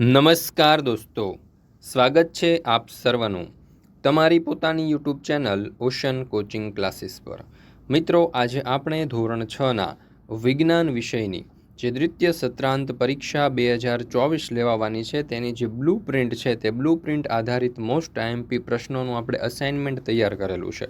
નમસ્કાર દોસ્તો. સ્વાગત છે આપ સર્વનું. તમારી પોતાની YouTube channel ocean coaching classes પર. મિત્રો, આજે આપણે ધોરણ છના વિજ્ઞાન વિષયની જે દ્વિતીય સત્રાંત પરીક્ષા બે હજાર ચોવીસ લેવાવાની છે, તેની જે બ્લુ પ્રિન્ટ છે, તે બ્લુ પ્રિન્ટ આધારિત મોસ્ટ આઈએમપી પ્રશ્નોનું આપણે અસાઇનમેન્ટ તૈયાર કરેલું છે.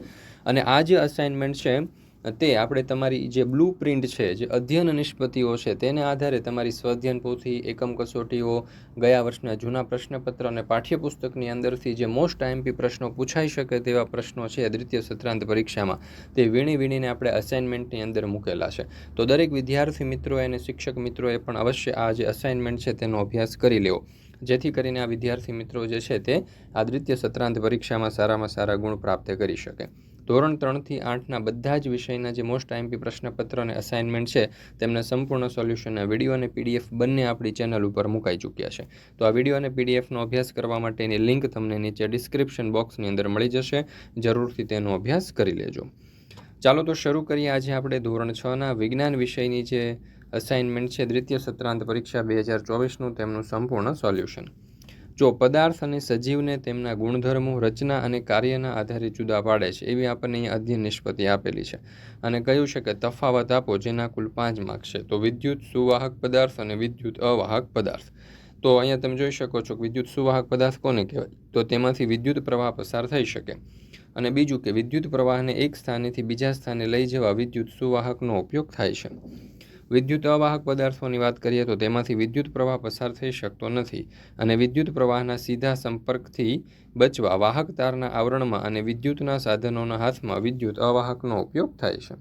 અને આ જે અસાઇનમેન્ટ છે તે આપણે તમારી જે બ્લુ પ્રિન્ટ છે, જે અધ્યયન નિષ્પતિઓ છે, તેને આધારે તમારી સ્વઅધ્યયન પોથી, એકમ કસોટીઓ, ગયા વર્ષના જૂના પ્રશ્નપત્ર અને પાઠ્યપુસ્તકની અંદરથી જે મોસ્ટ આઈએમપી પ્રશ્નો પૂછાઈ શકે તેવા પ્રશ્નો છે દ્વિતીય સત્રાંત પરીક્ષામાં. તે વીણી વીણીને આપણે અસાઇનમેન્ટની અંદર મૂકેલા છે. તો દરેક વિદ્યાર્થી મિત્રોએ અને શિક્ષક મિત્રોએ પણ અવશ્ય આ જે અસાઇનમેન્ટ છે તેનો અભ્યાસ કરી લેવો. જેથી કરીને આ વિદ્યાર્થી મિત્રો જે છે તે આ દ્વિતીય સત્રાંત પરીક્ષામાં સારામાં સારા ગુણ પ્રાપ્ત કરી શકે. ધોરણ ત્રણથી આઠના બધા જ વિષયના જે મોસ્ટ આઈએમપી પ્રશ્નપત્ર અને અસાઇનમેન્ટ છે, તેમના સંપૂર્ણ સોલ્યુશનના વીડિયો અને પીડીએફ બંને આપણી ચેનલ ઉપર મુકાઈ ચૂક્યા છે. તો આ વીડિયો અને પીડીએફનો અભ્યાસ કરવા માટેની લિંક તમને નીચે ડિસ્ક્રિપ્શન બોક્સની અંદર મળી જશે. જરૂરથી તેનો અભ્યાસ કરી લેજો. ચાલો તો શરૂ કરીએ આજે આપણે ધોરણ છના વિજ્ઞાન વિષયની જે અસાઇનમેન્ટ છે, દ્વિતીય સત્રાંત પરીક્ષા બે હજાર ચોવીસનું, તેમનું સંપૂર્ણ સોલ્યુશન જો પદાર્થ અને સજીવને તેમના ગુણધર્મો, રચના અને કાર્યના આધારે જુદા પાડે છે, એવી આપણને અહીંયા અધ્યયન નિષ્પત્તિ આપેલી છે. અને કહ્યું છે કે તફાવત આપો જેના કુલ પાંચ માર્ક છે. તો વિદ્યુત સુવાહક પદાર્થ અને વિદ્યુત અવાહક પદાર્થ. તો અહીંયા તમે જોઈ શકો છો કે વિદ્યુત સુવાહક પદાર્થ કોને કહેવાય? તો તેમાંથી વિદ્યુત પ્રવાહ પસાર થઈ શકે. અને બીજું કે વિદ્યુત પ્રવાહને એક સ્થાનેથી બીજા સ્થાને લઈ જવા વિદ્યુત સુવાહકનો ઉપયોગ થાય છે. વિદ્યુત અવાહક પદાર્થોની વાત કરીએ તો તેમાંથી વિદ્યુત પ્રવાહ પસાર થઈ શકતો નથી અને વિદ્યુત પ્રવાહના સીધા સંપર્કથી બચવા વાહક તારના આવરણમાં અને વિદ્યુતના સાધનોના હાથમાં વિદ્યુત અવાહકનો ઉપયોગ થાય છે.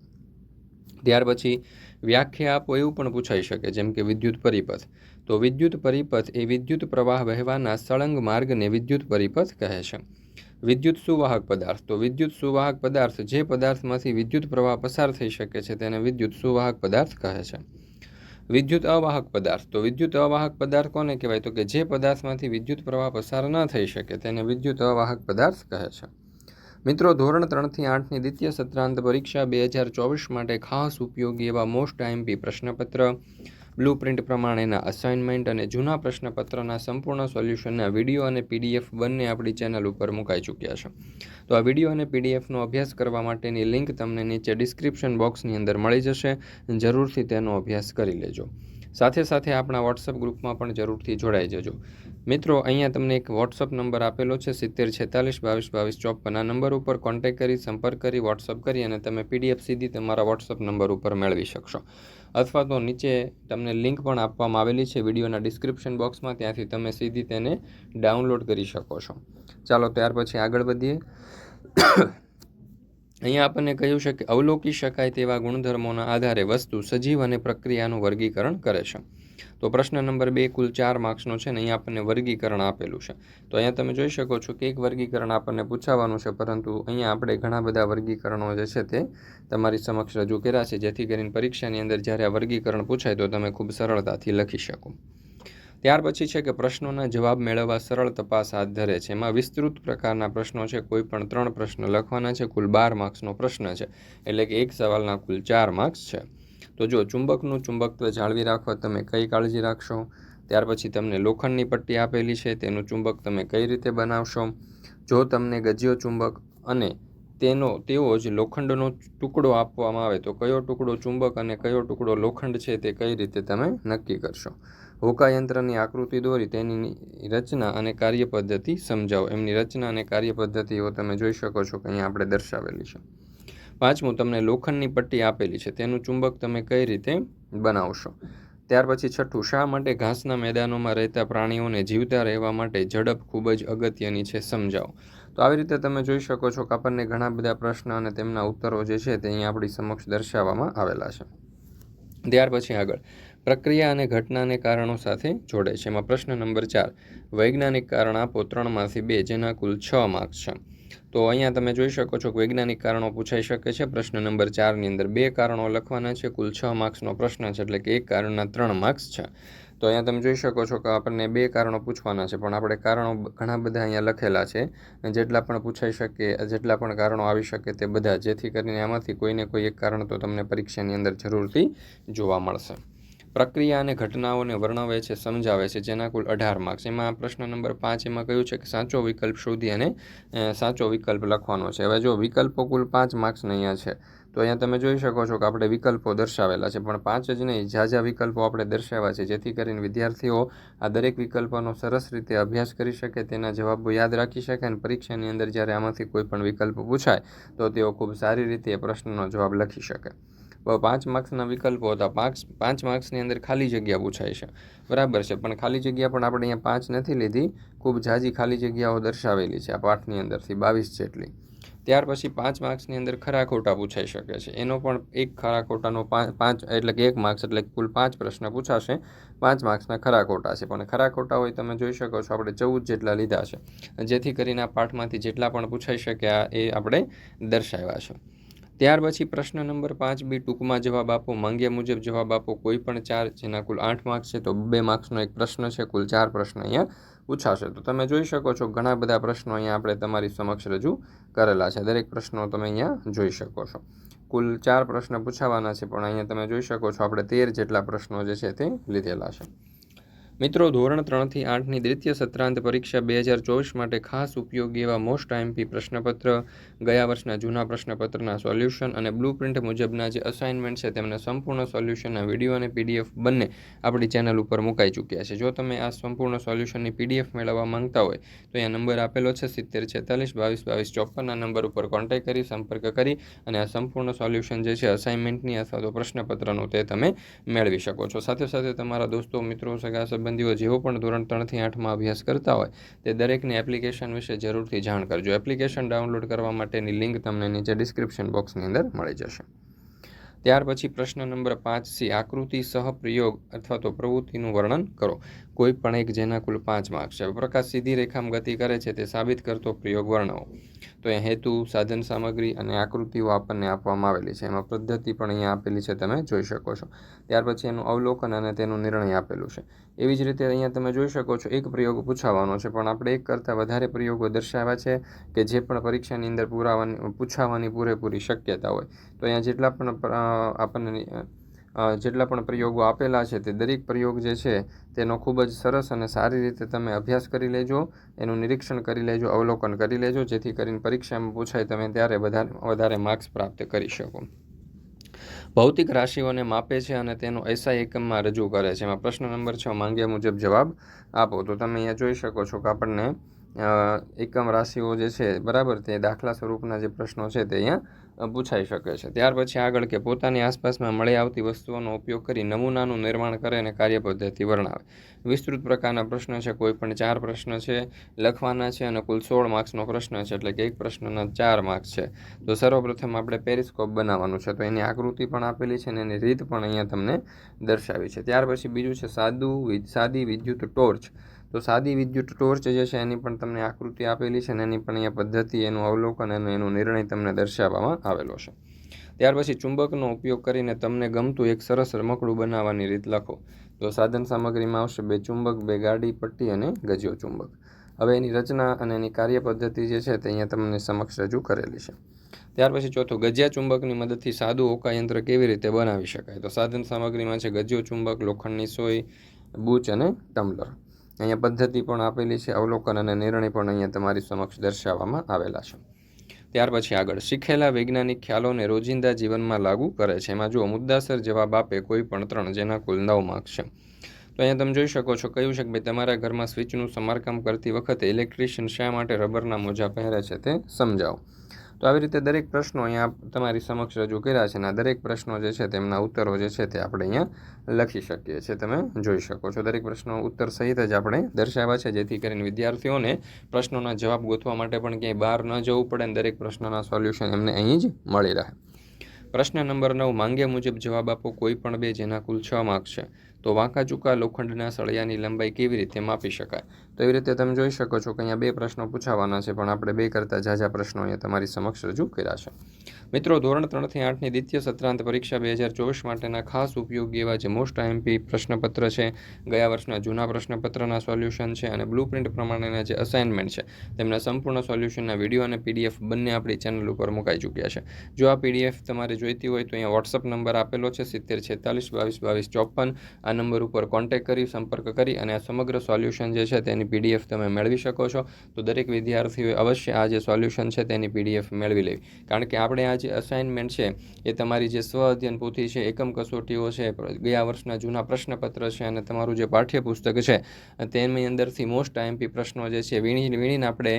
ત્યાર પછી વ્યાખ્યા આપો, એવું પણ પૂછાઈ શકે, જેમ કે વિદ્યુત પરિપથ. તો વિદ્યુત પરિપથ એ વિદ્યુત પ્રવાહ વહેવાના સળંગ માર્ગને વિદ્યુત પરિપથ કહે છે. વિદ્યુત સુવાહક પદાર્થ. તો વિદ્યુત સુવાહક પદાર્થ જે પદાર્થમાંથી વિદ્યુત પ્રવાહ પસાર થઈ શકે છે તેને વિદ્યુત સુવાહક પદાર્થ કહે છે. વિદ્યુત અવાહક પદાર્થ. તો વિદ્યુત અવાહક પદાર્થ કોને કહેવાય? તો કે જે પદાર્થમાંથી વિદ્યુત પ્રવાહ પસાર ન થઈ શકે તેને વિદ્યુત અવાહક પદાર્થ કહે છે. મિત્રો, ધોરણ ત્રણથી આઠની દ્વિતીય સત્રાંત પરીક્ષા બે હજાર ચોવીસ માટે ખાસ ઉપયોગી એવા મોસ્ટ આઈએમપી પ્રશ્નપત્ર. બ્લુ પ્રિન્ટ પ્રમાણેના અસાઇનમેન્ટ અને જૂના પ્રશ્નપત્રના સંપૂર્ણ સોલ્યુશનના વીડિયો અને પીડીએફ બંને આપણી ચેનલ ઉપર મુકાઈ ચૂક્યા છે. તો આ વીડિયો અને પીડીએફનો અભ્યાસ કરવા માટેની લિંક તમને નીચે ડિસ્ક્રિપ્શન બોક્સની અંદર મળી જશે. જરૂરથી તેનો અભ્યાસ કરી લેજો. સાથે સાથે આપણા વોટ્સઅપ ગ્રુપમાં પણ જરૂરથી જોડાઈ જજો. મિત્રો, અહીંયા તમને એક વોટ્સઅપ નંબર આપેલો છે, સિત્તેર છેતાલીસ, બાવીસ બાવીસ, ચોપન. આ નંબર ઉપર કોન્ટેક કરી, સંપર્ક કરી વોટ્સઅપ કરી અને તમે પીડીએફ સીધી તમારા વોટ્સઅપ નંબર ઉપર મેળવી શકશો. અથવા તો નીચે તમને લિંક પણ આપવામાં આવેલી છે, વિડીયોના ડિસ્ક્રિપ્શન બોક્સમાં ત્યાંથી તમે સીધી તેને ડાઉનલોડ કરી શકો છો. ચાલો, ત્યાર પછી આગળ વધીએ. અહીંયા આપણને કહ્યું છે કે અવલોકી શકાય તેવા ગુણધર્મોના આધારે વસ્તુ સજીવ અને પ્રક્રિયાનું વર્ગીકરણ કરે છે. તો પ્રશ્ન નંબર બે, કુલ ચાર માર્ક્સનો છે ને અહીંયા આપણને વર્ગીકરણ આપેલું છે. તો અહીંયા તમે જોઈ શકો છો કે એક વર્ગીકરણ આપણને પૂછાવાનું છે, પરંતુ અહીંયા આપણે ઘણા બધા વર્ગીકરણો જે છે તે તમારી સમક્ષ રજૂ કર્યા છે. જેથી કરીને પરીક્ષાની અંદર જ્યારે આ વર્ગીકરણ પૂછાય તો તમે ખૂબ સરળતાથી લખી શકો. ત્યાર પછી છે કે પ્રશ્નોના જવાબ મેળવવા સરળ તપાસ હાથ ધરે છે. એમાં વિસ્તૃત પ્રકારના પ્રશ્નો છે. કોઈ પણ ત્રણ પ્રશ્ન લખવાના છે. કુલ બાર માર્ક્સનો પ્રશ્ન છે. એટલે કે એક સવાલના કુલ ચાર માર્ક્સ છે. તો જો ચુંબકનું ચુંબકત્વ જાળવી રાખવા તમે કઈ કાળજી રાખશો? ત્યાર પછી તમને લોખંડની પટ્ટી આપેલી છે. તેનું ચુંબક તમે કઈ રીતે બનાવશો? જો તમને ગજ્યો ચુંબક અને તેનો તેવો જ લોખંડનો ટુકડો આપવામાં આવે તો કયો ટુકડો ચુંબક અને કયો ટુકડો લોખંડ છે તે કઈ રીતે તમે નક્કી કરશો? હોકાયંત્રની આકૃતિ દોરી તેની રચના અને કાર્ય પદ્ધતિ સમજાવો. એમની રચના અને કાર્ય પદ્ધતિઓ તમે જોઈ શકો છો કે અહીંયા આપણે દર્શાવેલી છે. પાંચમું, તમને લોખંડની પટ્ટી આપેલી છે. તેનું ચુંબક તમે કઈ રીતે બનાવશો? ત્યાર પછી છઠ્ઠું, શા માટે ઘાસના મેદાનોમાં રહેતા પ્રાણીઓને જીવતા રહેવા માટે ઝડપ ખૂબ જ અગત્યની છે સમજાવો. તો આવી રીતે તમે જોઈ શકો છો કે આપણને ઘણા બધા પ્રશ્ન અને તેમના ઉત્તરો જે છે તે અહીંયા આપણી સમક્ષ દર્શાવવામાં આવેલા છે. ત્યાર પછી આગળ. પ્રક્રિયા અને ઘટનાને કારણો સાથે જોડે છે. એમાં પ્રશ્ન નંબર ચાર, વૈજ્ઞાનિક કારણ આપો ત્રણમાંથી બે, જેના કુલ છ માર્ક્સ છે. તો અહીંયા તમે જોઈ શકો છો કે વૈજ્ઞાનિક કારણો પૂછાઈ શકે છે. પ્રશ્ન નંબર ચારની અંદર બે કારણો લખવાના છે. કુલ છ માર્ક્સનો પ્રશ્ન છે, એટલે કે એક કારણના ત્રણ માર્ક્સ છે. તો અહીંયા તમે જોઈ શકો છો કે આપણને બે કારણો પૂછવાના છે, પણ આપણે કારણો ઘણા બધા અહીંયા લખેલા છે. જેટલા પણ પૂછાઈ શકે, જેટલા પણ કારણો આવી શકે તે બધા, જેથી કરીને આમાંથી કોઈને કોઈ એક કારણ તો તમને પરીક્ષાની અંદર જરૂરથી જોવા મળશે. પ્રક્રિયા અને ઘટનાઓને વર્ણવે છે, સમજાવે છે, જેના કુલ અઢાર માર્ક્સ એમાં પ્રશ્ન નંબર પાંચ એમાં કહ્યું છે કે સાચો વિકલ્પ શોધી અને સાચો વિકલ્પ લખવાનો છે. હવે જો વિકલ્પો કુલ પાંચ માર્ક્સને અહીંયા છે, તો અહીંયા તમે જોઈ શકો છો કે આપણે વિકલ્પો દર્શાવેલા છે, પણ પાંચ જ નહીં ઝાઝા વિકલ્પો આપણે દર્શાવ્યા છે, જેથી કરીને વિદ્યાર્થીઓ આ દરેક વિકલ્પોનો સરસ રીતે અભ્યાસ કરી શકે, તેના જવાબો યાદ રાખી શકે અને પરીક્ષાની અંદર જ્યારે આમાંથી કોઈ પણ વિકલ્પ પૂછાય, તો તેઓ ખૂબ સારી રીતે પ્રશ્નનો જવાબ લખી શકે. પાંચ માર્ક્સના વિકલ્પો હતા. પાંચ પાંચ માર્ક્સની અંદર ખાલી જગ્યા પૂછાય છે. બરાબર છે. પણ ખાલી જગ્યા પણ આપણે અહીંયા પાંચ નથી લીધી. ખૂબ ઝાઝી ખાલી જગ્યાઓ દર્શાવેલી છે આ પાઠની અંદરથી, બાવીસ જેટલી. ત્યાર પછી પાંચ માર્ક્સની અંદર ખરા ખોટા પૂછાઈ શકે છે. એનો પણ એક ખરા ખોટાનો પાંચ, એટલે કે એક માર્ક્સ, એટલે કુલ પાંચ પ્રશ્ન પૂછાશે. પાંચ માર્ક્સના ખરા ખોટા છે. પણ ખરા ખોટા હોય તમે જોઈ શકો છો આપણે ચૌદ જેટલા લીધા છે. જેથી કરીને આ પાઠમાંથી જેટલા પણ પૂછાઈ શક્યા એ આપણે દર્શાવ્યા છે. ત્યાર પછી પ્રશ્ન નંબર પાંચ બી ટૂંકમાં જવાબ આપો. માંગ્યા મુજબ જવાબ આપો. કોઈ પણ ચાર, જેના કુલ આઠ માર્ક્સ છે, તો બે માર્ક્સનો એક પ્રશ્ન છે. કુલ ચાર પ્રશ્ન અહીંયા પૂછાશે તો તમે જોઈ શકો છો, ઘણા બધા પ્રશ્નો અહીંયા આપણે તમારી સમક્ષ રજૂ કરેલા છે. દરેક પ્રશ્નો તમે અહીંયા જોઈ શકો છો. કુલ ચાર પ્રશ્ન પૂછાવાના છે, પણ અહીંયા તમે જોઈ શકો છો, આપણે તેર જેટલા પ્રશ્નો જે છે તે લીધેલા છે. મિત્રો, ધોરણ ત્રણથી આઠની દ્વિતીય સત્રાંત પરીક્ષા બે હજાર ચોવીસ માટે ખાસ ઉપયોગી એવા મોસ્ટ આઈએમપી પ્રશ્નપત્ર, ગયા વર્ષના જૂના પ્રશ્નપત્રના સોલ્યુશન અને બ્લુપ્રિન્ટ મુજબના જે અસાઇનમેન્ટ છે તેમના સંપૂર્ણ સોલ્યુશનના વીડિયો અને પીડીએફ બંને આપણી ચેનલ ઉપર મુકાઈ ચૂક્યા છે. જો તમે આ સંપૂર્ણ સોલ્યુશનની પીડીએફ મેળવવા માંગતા હોય, તો અહીંયા નંબર આપેલો છે સિત્તેર, છેતાલીસ, બાવીસ બાવીસ, ચોપન. આ નંબર ઉપર કોન્ટેક્ટ કરી, સંપર્ક કરી અને આ સંપૂર્ણ સોલ્યુશન જે છે અસાઇનમેન્ટની અથવા તો પ્રશ્નપત્રનું તે તમે મેળવી શકો છો. સાથે સાથે તમારા દોસ્તો, મિત્રો, સગા સંબંધીઓ જેઓ પણ ધોરણ ત્રણથી આઠમાં અભ્યાસ કરતા હોય, તે દરેકની એપ્લિકેશન વિશે જરૂરથી જાણ કરજો. એપ્લિકેશન ડાઉનલોડ કરવા માટેની લિંક તમને નીચે ડિસ્ક્રિપ્શન બોક્સની અંદર મળી જશે. ત્યાર પછી પ્રશ્ન નંબર પાંચ સી, આકૃતિ સહપ્રયોગ અથવા તો પ્રવૃત્તિનું વર્ણન કરો. કોઈ પણ એક જેના કુલ પાંચ માર્ક છે. પ્રકાશ સીધી રેખામાં ગતિ કરે છે તે સાબિત કરતો પ્રયોગ વર્ણવો. તો એ હેતુ, સાધન સામગ્રી અને આકૃતિઓ આપણને આપવામાં આવેલી છે. એમાં પદ્ધતિ પણ અહીંયા આપેલી છે તમે જોઈ શકો છો. ત્યાર પછી એનું અવલોકન અને તેનું નિર્ણય આપેલું છે. એવી જ રીતે અહીંયા તમે જોઈ શકો છો એક પ્રયોગ પૂછાવાનો છે, પણ આપણે એક કરતાં વધારે પ્રયોગો દર્શાવ્યા છે કે જે પણ પરીક્ષાની અંદર પુરાવાની, પૂછાવાની પૂરેપૂરી શક્યતા હોય. તો અહીંયા જેટલા પણ આપણને જેટલા પણ પ્રયોગો આપેલા છે તે દરેક પ્રયોગ જે છે તેનો ખૂબ જ સરસ અને સારી રીતે તમે અભ્યાસ કરી લેજો, એનું નિરીક્ષણ કરી લેજો, અવલોકન કરી લેજો, જેથી કરીને પરીક્ષામાં પૂછાય તમે ત્યારે વધારે વધારે માર્ક્સ પ્રાપ્ત કરી શકો. ભૌતિક રાશિઓને માપે છે અને તેનો એસઆઈ એકમમાં રજૂ કરે છે. એમાં પ્રશ્ન નંબર છ, માંગ્યા મુજબ જવાબ આપો. તો તમે અહીંયા જોઈ શકો છો કે આપણને એકમ રાશિઓ જે છે, બરાબર, તે દાખલા સ્વરૂપના જે પ્રશ્નો છે તે અહીંયા પૂછાઈ શકે છે. ત્યાર પછી આગળ કે પોતાની આસપાસમાં મળી આવતી વસ્તુઓનો ઉપયોગ કરી નમૂનાનું નિર્માણ કરે અને કાર્યપદ્ધતિ વર્ણવે. વિસ્તૃત પ્રકારના પ્રશ્ન છે, કોઈ પણ ચાર પ્રશ્ન છે, લખવાના છે અને કુલ સોળ માર્ક્સનો પ્રશ્ન છે, એટલે કે એક પ્રશ્નના ચાર માર્ક્સ છે. તો સર્વપ્રથમ આપણે પેરિસ્કોપ બનાવવાનું છે, તો એની આકૃતિ પણ આપેલી છે અને એની રીત પણ અહીંયા તમને દર્શાવી છે. ત્યાર પછી બીજું છે, સાદું સાદી વિદ્યુત ટોર્ચ. તો સાદી વિદ્યુત ટોર્ચ જે છે એની પણ તમને આકૃતિ આપેલી છે અને એની પણ અહીંયા પદ્ધતિ, એનું અવલોકન અને એનો નિર્ણય તમને દર્શાવવામાં આવેલો છે. ત્યાર પછી ચુંબકનો ઉપયોગ કરીને તમને ગમતું એક સરસ રમકડું બનાવવાની રીત લખો. તો સાધન સામગ્રીમાં આવશે બે ચુંબક, બે ગાડી, પટ્ટી અને ગજિયો ચુંબક. હવે એની રચના અને એની કાર્યપદ્ધતિ જે છે તે અહીંયા તમને સમક્ષ રજૂ કરેલી છે. ત્યાર પછી ચોથું, ગજિયા ચુંબકની મદદથી સાદું હોકાયંત્ર કેવી રીતે બનાવી શકાય? તો સાધન સામગ્રીમાં છે ગજિયો ચુંબક, લોખંડની સોય, બૂચ અને ટમ્બલર. અહીંયા પદ્ધતિ પણ આપેલી છે, અવલોકન અને નિર્ણય પણ અહીંયા તમારી સમક્ષ દર્શાવવામાં આવેલા છે. ત્યાર પછી આગળ, શીખેલા વૈજ્ઞાનિક ખ્યાલોને રોજિંદા જીવનમાં લાગુ કરે છે. એમાં જુઓ, મુદ્દાસર જવાબ આપે કોઈ પણ ત્રણ, જેના કુલ નવ માર્ક છે. તો અહીંયા તમે જોઈ શકો છો, કહ્યું છે કે ભાઈ તમારા ઘરમાં સ્વિચનું સમારકામ કરતી વખતે ઇલેક્ટ્રિશિયન શા માટે રબરના મોજા પહેરે છે તે સમજાવો. તો આવી રીતે દરેક પ્રશ્નો અહીંયા તમારી સમક્ષ રજૂ કર્યા છે અને આ દરેક પ્રશ્નો જે છે તેમના ઉત્તરો જે છે તે આપણે અહીંયા લખી શકીએ છીએ. તમે જોઈ શકો છો. દરેક પ્રશ્નો ઉત્તર સહિત જ આપણે દર્શાવ્યા છે, જેથી કરીને વિદ્યાર્થીઓને પ્રશ્નોના જવાબ ગોતવા માટે પણ ક્યાંય બહાર ન જવું પડે અને દરેક પ્રશ્નોના સોલ્યુશન એમને અહીં જ મળી રહે. પ્રશ્ન નંબર નવ, માંગ્યા મુજબ જવાબ આપો કોઈ પણ બે જેના કુલ છ માર્ક છે. તો વાંકા ચૂકા લોખંડના સળિયાની લંબાઈ કેવી રીતે માપી શકાય? તો એવી રીતે તમે જોઈ શકો છો કે અહીંયા બે પ્રશ્નો પૂછાવાના છે, પણ આપણે બે કરતાં ઝાઝા પ્રશ્નો અહીંયા તમારી સમક્ષ રજૂ કર્યા છે. મિત્રો, ધોરણ ત્રણથી આઠની દ્વિતીય સત્રાંત પરીક્ષા બે હજાર ચોવીસ માટેના ખાસ ઉપયોગી એવા જે મોસ્ટ આઈએમપી પ્રશ્નપત્ર છે, ગયા વર્ષના જૂના પ્રશ્નપત્રના સોલ્યુશન છે અને બ્લુ પ્રિન્ટ પ્રમાણેના જે અસાઇનમેન્ટ છે, તેમના સંપૂર્ણ સોલ્યુશનના વીડિયો અને પીડીએફ બંને આપણી ચેનલ ઉપર મુકાઈ ચૂક્યા છે. જો આ પીડીએફ તમારે જોઈતી હોય તો અહીંયા વોટ્સઅપ નંબર આપેલો છે, સિત્તેર છેતાલીસ બાવીસ બાવીસ ચોપન, આ નંબર ઉપર કોન્ટેક્ટ કરી, સંપર્ક કરી અને આ સમગ્ર સોલ્યુશન જે છે તેની પીડીએફ તમે મેળવી શકો છો. તો દરેક વિદ્યાર્થીઓએ અવશ્ય આ જે સોલ્યુશન છે તેની પીડીએફ મેળવી લેવી. કારણ કે આપણે આ જે અસાઇનમેન્ટ છે, એ તમારી જે સ્વ અધ્યયન પોથી છે, એકમ કસોટીઓ છે ગયા વર્ષના જૂના પ્રશ્નપત્ર છે અને તમારું જે પાઠ્યપુસ્તક છે, તેની અંદરથી મોસ્ટ આઈએમપી પ્રશ્નો જે છે, વીણી, વીણીને આપણે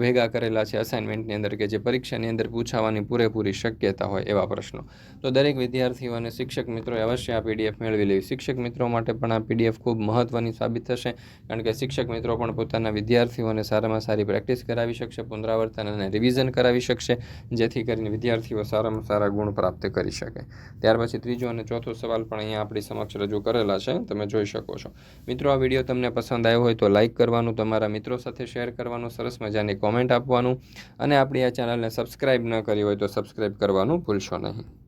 ભેગા કરેલા છે અસાઇનમેન્ટની અંદર કે જે પરીક્ષાની અંદર પૂછાવાની પૂરેપૂરી શક્યતા હોય એવા પ્રશ્નો. તો દરેક વિદ્યાર્થીઓ અને શિક્ષક મિત્રોએ અવશ્ય આ પીડીએફ મેળવી લેવી. શિક્ષક મિત્રો માટે પણ આ પીડીએફ ખૂબ મહત્ત્વની સાબિત થશે. કારણ કે શિક્ષક મિત્રો પણ પોતાના વિદ્યાર્થીઓને સારામાં સારી પ્રેક્ટિસ કરાવી શકશે, પુનરાવર્તન અને રિવિઝન કરાવી શકશે, જેથી કરીને વિદ્યાર્થીઓ સારામાં સારા ગુણ પ્રાપ્ત કરી શકે. ત્યાર પછી ત્રીજો અને ચોથો સવાલ પણ અહીંયા આપણી સમક્ષ રજૂ કરેલા છે, તમે જોઈ શકો છો. મિત્રો, આ વીડિયો તમને પસંદ આવ્યો હોય તો લાઇક કરવાનું, તમારા મિત્રો સાથે શેર કરવાનું, સરસ મજાની કોમેન્ટ આપવાનું અને આપણી આ ચેનલને સબસ્ક્રાઈબ ન કરી હોય તો સબસ્ક્રાઈબ કરવાનું ભૂલશો નહીં.